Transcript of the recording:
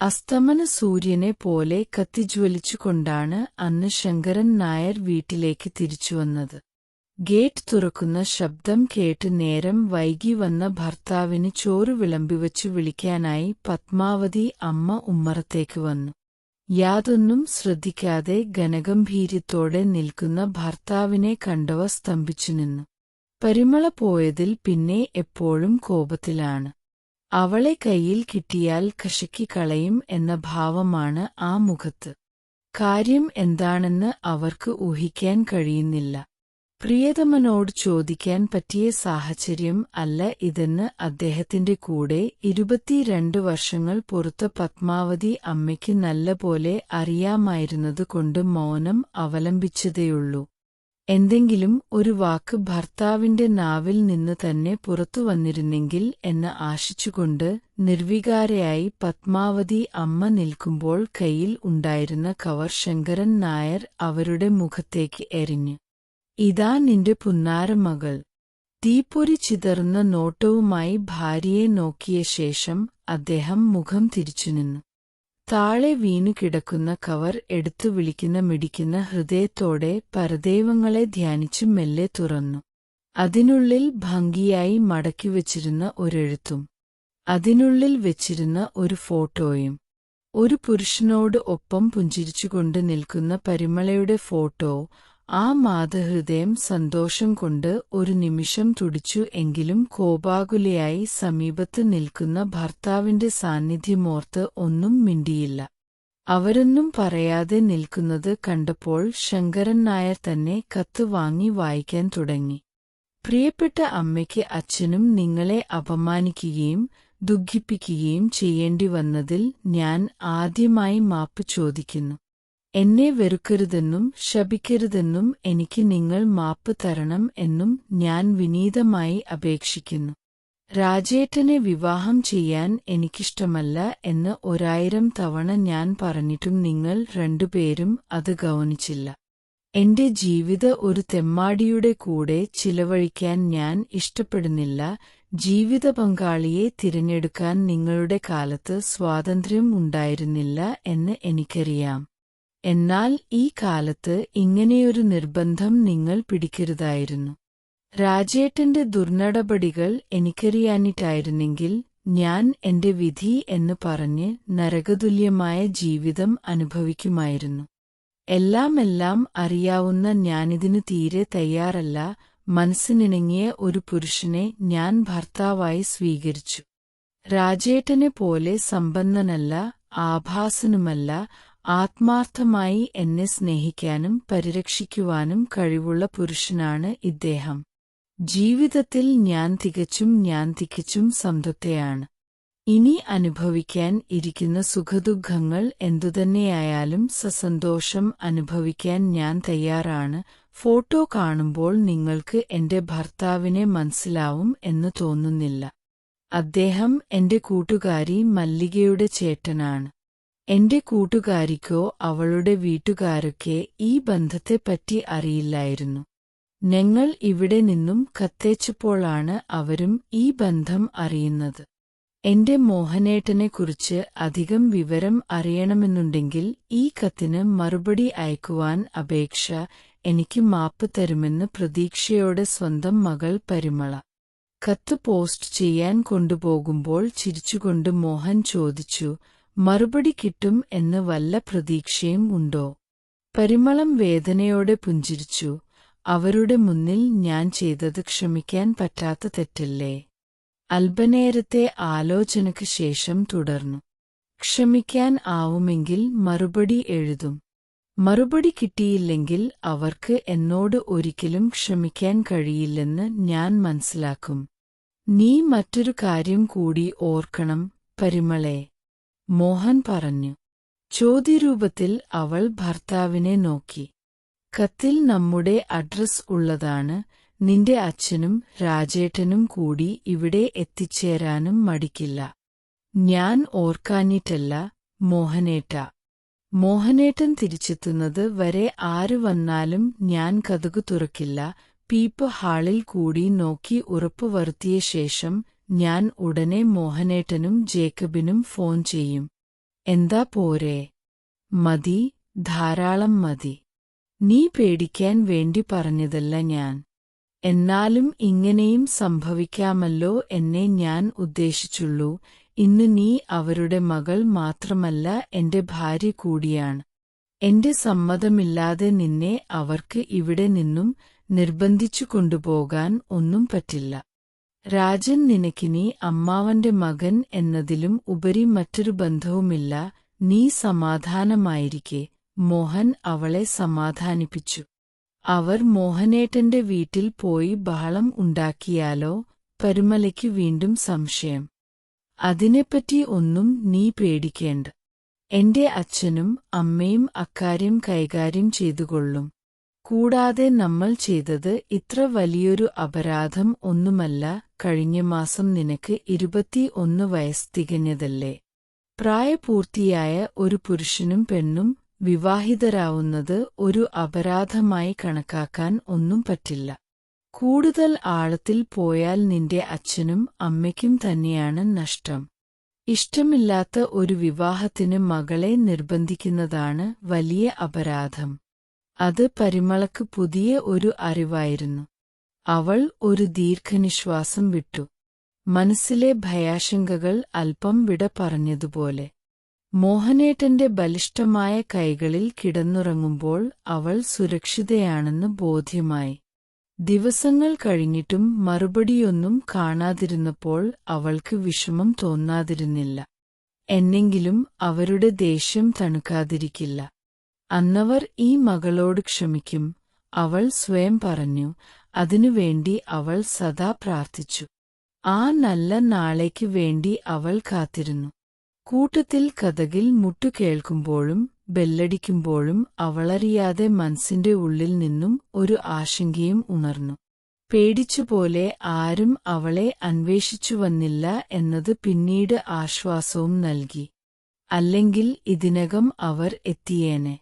അസ്തമന സൂര്യനെ പോലെ കത്തിജ്വലിച്ചുകൊണ്ടാണ് അന്ന് ശങ്കരൻ നായർ വീട്ടിലേക്ക് തിരിച്ചുവന്നത് ഗേറ്റ് തുറക്കുന്ന ശബ്ദം കേട്ട് നേരം വൈകി വന്ന ഭർത്താവിന് ചോറ് വിളമ്പിവച്ചു വിളിക്കാനായി പത്മാവതി അമ്മ ഉമ്മറത്തേക്ക് വന്നു. യാതൊന്നും ശ്രദ്ധിക്കാതെ ഗനഗംഭീര്യത്തോടെ നിൽക്കുന്ന ഭർത്താവിനെ കണ്ടവ സ്തംഭിച്ചു നിന്നു. പരിമള പോയതിൽ പിന്നെ എപ്പോഴും കോപത്തിലാണ്. അവളെ കയ്യിൽ കിട്ടിയാൽ കശക്കിക്കളയും എന്ന ഭാവമാണ് ആ മുഖത്ത്. കാര്യം എന്താണെന്ന് അവർക്ക് ഊഹിക്കാൻ കഴിയുന്നില്ല. പ്രിയതമനോട് ചോദിക്കാൻ പറ്റിയ സാഹചര്യം അല്ല ഇതെന്ന് അദ്ദേഹത്തിന്റെ കൂടെ ഇരുപത്തിരണ്ട് വർഷങ്ങൾ പുറത്ത് പത്മാവതി അമ്മയ്ക്ക് നല്ലപോലെ അറിയാമായിരുന്നതുകൊണ്ട് മൗനം അവലംബിച്ചതേയുള്ളൂ. എന്തെങ്കിലും ഒരു വാക്ക് ഭർത്താവിന്റെ നാവിൽ നിന്ന് തന്നെ പുറത്തു വന്നിരുന്നെങ്കിൽ എന്ന് ആശിച്ചുകൊണ്ട് നിർവികാരയായി പത്മാവതി അമ്മ നിൽക്കുമ്പോൾ കയ്യിൽ ഉണ്ടായിരുന്ന കവർ ശങ്കരൻ നായർ അവരുടെ മുഖത്തേക്ക് എറിഞ്ഞു. ഇതാ നിന്റെ പുന്നാരമകൾ തീപ്പൊരി ചിതറുന്ന നോട്ടവുമായി ഭാര്യയെ നോക്കിയ ശേഷം അദ്ദേഹം മുഖം തിരിച്ചുനിന്നു. താഴെ വീണു കിടക്കുന്ന കവർ എടുത്തു വിളിക്കുന്ന മിടിക്കുന്ന ഹൃദയത്തോടെ പരദൈവങ്ങളെ ധ്യാനിച്ചു മെല്ലെ തുറന്നു. അതിനുള്ളിൽ ഭംഗിയായി മടക്കിവച്ചിരുന്ന ഒരെഴുത്തും. അതിനുള്ളിൽ വെച്ചിരുന്ന ഒരു ഫോട്ടോയും. ഒരു പുരുഷനോട് ഒപ്പം പുഞ്ചിരിച്ചുകൊണ്ട് നിൽക്കുന്ന പരിമളയുടെ ഫോട്ടോ ആ മാതഹൃദയം സന്തോഷം കൊണ്ട് ഒരു നിമിഷം തുടിച്ചു എങ്കിലും കോപാകുലയായി സമീപത്ത് നിൽക്കുന്ന ഭർത്താവിന്റെ സാന്നിധ്യമോർത്ത് ഒന്നും മിണ്ടിയില്ല. അവരൊന്നും പറയാതെ നിൽക്കുന്നത് കണ്ടപ്പോൾ ശങ്കരൻ നായർ തന്നെ കത്ത് വാങ്ങി വായിക്കാൻ തുടങ്ങി. പ്രിയപ്പെട്ട അമ്മയ്ക്ക് അച്ഛനും നിങ്ങളെ അപമാനിക്കുകയും ദുഃഖിപ്പിക്കുകയും ചെയ്യേണ്ടി വന്നതിൽ ഞാൻ ആദ്യമായി മാപ്പ് ചോദിക്കുന്നു. എന്നെ വെറുക്കരുതെന്നും ശപിക്കരുതെന്നും എനിക്ക് നിങ്ങൾ മാപ്പ് തരണം എന്നും ഞാൻ വിനീതമായി അപേക്ഷിക്കുന്നു. രാജേട്ടനെ വിവാഹം ചെയ്യാൻ എനിക്കിഷ്ടമല്ല എന്ന് ഒരായിരം തവണ ഞാൻ പറഞ്ഞിട്ടും നിങ്ങൾ രണ്ടുപേരും അത് ഗൗനിച്ചില്ല. എന്റെ ജീവിത ഒരു തെമ്മാടിയുടെ കൂടെ ചിലവഴിക്കാൻ ഞാൻ ഇഷ്ടപ്പെടുന്നില്ല. ജീവിത പങ്കാളിയെ തിരഞ്ഞെടുക്കാൻ നിങ്ങളുടെ കാലത്ത് സ്വാതന്ത്ര്യം ഉണ്ടായിരുന്നില്ല എന്ന് എനിക്കറിയാം. എന്നാൽ ഈ കാലത്ത് ഇങ്ങനെയൊരു നിർബന്ധം നിങ്ങൾ പിടിക്കരുതായിരുന്നു. രാജേട്ടന്റെ ദുർനടപടികൾ എനിക്കറിയാനിട്ടായിരുന്നെങ്കിൽ ഞാൻ എന്റെ വിധി എന്ന് പറഞ്ഞ് നരകതുല്യമായ ജീവിതം അനുഭവിക്കുമായിരുന്നു. എല്ലാമെല്ലാം അറിയാവുന്ന ഞാനിതിനു തീരെ തയ്യാറല്ല മനസ്സിനിണങ്ങിയ ഒരു പുരുഷനെ ഞാൻ ഭർത്താവായി സ്വീകരിച്ചു. രാജേട്ടനെ പോലെ സമ്പന്നനല്ല ആഭാസനുമല്ല ആത്മാർത്ഥമായി എന്നെ സ്നേഹിക്കാനും പരിരക്ഷിക്കുവാനും കഴിവുള്ള പുരുഷനാണ് ഇദ്ദേഹം. ജീവിതത്തിൽ ഞാൻ തികച്ചും ഞാൻ തികച്ചും സംതൃപ്തയാണ്. ഇനി അനുഭവിക്കാൻ ഇരിക്കുന്ന സുഖദുഃഖങ്ങൾ എന്തുതന്നെയായാലും സസന്തോഷം അനുഭവിക്കാൻ ഞാൻ തയ്യാറാണ്. ഫോട്ടോ കാണുമ്പോൾ നിങ്ങൾക്ക് എന്റെ ഭർത്താവിനെ മനസ്സിലാവും എന്ന് തോന്നുന്നില്ല. അദ്ദേഹം എന്റെ കൂട്ടുകാരി മല്ലികയുടെ ചേട്ടനാണ്. എന്റെ കൂട്ടുകാരിക്കോ അവളുടെ വീട്ടുകാരൊക്കെ ഈ ബന്ധത്തെപ്പറ്റി അറിയില്ലായിരുന്നു. ഞങ്ങൾ ഇവിടെ നിന്നും കത്തേച്ചപ്പോഴാണ് അവരും ഈ ബന്ധം അറിയുന്നത്. എന്റെ മോഹനേട്ടനെക്കുറിച്ച് അധികം വിവരം അറിയണമെന്നുണ്ടെങ്കിൽ ഈ കത്തിന് മറുപടി അയക്കുവാൻ അപേക്ഷ എനിക്ക് മാപ്പ് തരുമെന്ന് പ്രതീക്ഷയോടെ സ്വന്തം മകൾ പരിമള കത്ത് പോസ്റ്റ് ചെയ്യാൻ കൊണ്ടുപോകുമ്പോൾ ചിരിച്ചുകൊണ്ട് മോഹൻ ചോദിച്ചു മറുപടി കിട്ടും എന്ന് വല്ല പ്രതീക്ഷയും ഉണ്ടോ? പരിമളം വേദനയോടെ പുഞ്ചിരിച്ചു. അവരുടെ മുന്നിൽ ഞാൻ ചെയ്തത് ക്ഷമിക്കാൻ പറ്റാത്ത തെറ്റല്ലേ? അല്പനേരത്തെ ആലോചനയ്ക്ക് ശേഷം തുടർന്നു. ക്ഷമിക്കാൻ ആവുമെങ്കിൽ മറുപടി എഴുതും. മറുപടി കിട്ടിയില്ലെങ്കിൽ അവർക്ക് എന്നോട് ഒരിക്കലും ക്ഷമിക്കാൻ കഴിയില്ലെന്ന് ഞാൻ മനസ്സിലാക്കും. നീ മറ്റൊരു കാര്യം കൂടി ഓർക്കണം പരിമളെ. മോഹൻ പറഞ്ഞു. ചോദ്യരൂപത്തിൽ അവൾ ഭർത്താവിനെ നോക്കി. കത്തിൽ നമ്മുടെ അഡ്രസ് ഉള്ളതാണ്. നിന്റെ അച്ഛനും രാജേട്ടനും കൂടി ഇവിടെ എത്തിച്ചേരാനും മടിക്കില്ല. ഞാൻ ഓർക്കാഞ്ഞിട്ടല്ല മോഹനേട്ട. മോഹനേട്ടൻ തിരിച്ചെത്തുന്നത് വരെ ആര് വന്നാലും ഞാൻ കതുകു തുറക്കില്ല. പീപ്പ് ഹാളിൽ കൂടി നോക്കി ഉറപ്പുവരുത്തിയ ശേഷം ഞാൻ ഉടനെ മോഹനേട്ടനും ജേക്കബിനും ഫോൺ ചെയ്യും. എന്താ പോരെ? മതി ധാരാളം മതി. നീ പേടിക്കാൻ വേണ്ടി പറഞ്ഞതല്ല ഞാൻ. എന്നാലും ഇങ്ങനെയും സംഭവിക്കാമല്ലോ എന്നെ ഞാൻ ഉദ്ദേശിച്ചുള്ളൂ. ഇന്ന് നീ അവരുടെ മകൾ മാത്രമല്ല എന്റെ ഭാര്യ കൂടിയാണ്. എന്റെ സമ്മതമില്ലാതെ നിന്നെ അവർക്ക് ഇവിടെ നിന്നും നിർബന്ധിച്ചു കൊണ്ടുപോകാൻ ഒന്നും പറ്റില്ല. രാജൻ നിനക്കിനി അമ്മാവന്റെ മകൻ എന്നതിലും ഉപരി മറ്റൊരു ബന്ധവുമില്ല. നീ സമാധാനമായിരിക്കെ. മോഹൻ അവളെ സമാധാനിപ്പിച്ചു. അവർ മോഹനേട്ടന്റെ വീട്ടിൽ പോയി ബഹളം ഉണ്ടാക്കിയാലോ? പരുമലയ്ക്ക് വീണ്ടും സംശയം. അതിനെപ്പറ്റി ഒന്നും നീ പേടിക്കേണ്ട. എന്റെ അച്ഛനും അമ്മയും അക്കാര്യം കൈകാര്യം ചെയ്തുകൊള്ളും. കൂടാതെ നമ്മൾ ചെയ്തത് ഇത്ര വലിയൊരു അപരാധം ഒന്നുമല്ല. കഴിഞ്ഞ മാസം നിനക്ക് ഇരുപത്തിയൊന്ന് വയസ്സ് തികഞ്ഞതല്ലേ? പ്രായപൂർത്തിയായ ഒരു പുരുഷനും പെണ്ണും വിവാഹിതരാവുന്നത് ഒരു അപരാധമായി കണക്കാക്കാൻ ഒന്നും പറ്റില്ല. കൂടുതൽ ആഴത്തിൽ പോയാൽ നിന്റെ അച്ഛനും അമ്മയ്ക്കും തന്നെയാണ് നഷ്ടം. ഇഷ്ടമില്ലാത്ത ഒരു വിവാഹത്തിന് മകളെ നിർബന്ധിക്കുന്നതാണ് വലിയ അപരാധം. അത് പരിമളക്ക് പുതിയ ഒരു അറിവായിരുന്നു. അവൾ ഒരു ദീർഘനിശ്വാസം വിട്ടു. മനസ്സിലെ ഭയാശങ്കകൾ അല്പം വിട പറഞ്ഞതുപോലെ. മോഹനേട്ടന്റെ ബലിഷ്ഠമായ കൈകളിൽ കിടന്നുറങ്ങുമ്പോൾ അവൾ സുരക്ഷിതയാണെന്ന് ബോധ്യമായി. ദിവസങ്ങൾ കഴിഞ്ഞിട്ടും മറുപടിയൊന്നും കാണാതിരുന്നപ്പോൾ അവൾക്ക് വിഷമം തോന്നാതിരുന്നില്ല. എന്നെങ്കിലും അവരുടെ ദേഷ്യം തണുക്കാതിരിക്കില്ല. അന്നവർ ഈ മകളോട് ക്ഷമിക്കും. അവൾ സ്വയം പറഞ്ഞു അതിനുവേണ്ടി അവൾ സദാ പ്രാർത്ഥിച്ചു. ആ നല്ല നാളേക്ക് വേണ്ടി അവൾ കാത്തിരുന്നു. കൂട്ടത്തിൽ കഥകിൽ മുട്ടുകേൾക്കുമ്പോഴും ബെല്ലടിക്കുമ്പോഴും അവളറിയാതെ മനസ്സിന്റെ ഉള്ളിൽ നിന്നും ഒരു ആശങ്കയും ഉണർന്നു. പേടിച്ചുപോലെ ആരും അവളെ അന്വേഷിച്ചു വന്നില്ല എന്നത് പിന്നീട് ആശ്വാസവും നൽകി. അല്ലെങ്കിൽ ഇതിനകം അവർ എത്തിയേനെ.